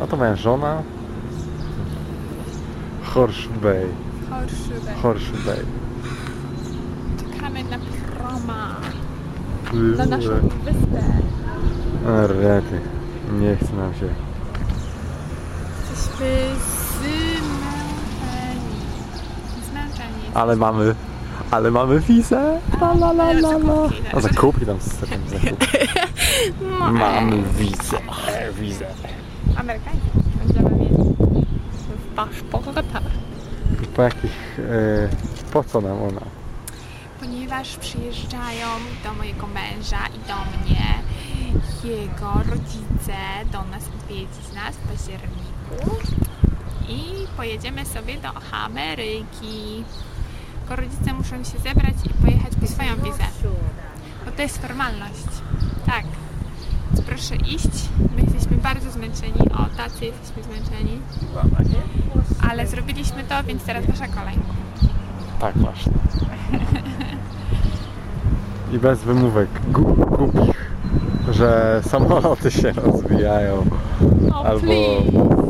A to moja żona. Horseshoe Bay. Horseshoe. Horseshoe Bay. Czekamy na proma. Na naszą wyspę. Rety. Nie chce nam się. Jesteśmy zmęczeni. Ale mamy. Ale mamy wizę. La la la la la. zakupki A zakupy tam z takim zakupy. No, Mamy wizę. Wizę. Amerykańcy będziemy mieli w paszportach. Po jakich. E, po co nam ona? Ponieważ przyjeżdżają do mojego męża i do mnie jego rodzice do nas odwiedzić nas w październiku i pojedziemy sobie do Ameryki. Tylko rodzice muszą się zebrać i pojechać po swoją wizę. Bo to jest formalność. Tak. Proszę iść. My jesteśmy bardzo zmęczeni. O, tacy jesteśmy zmęczeni. Ale zrobiliśmy to, więc teraz wasza kolej. Tak właśnie. I bez wymówek głupich, że samoloty się rozwijają O, albo please.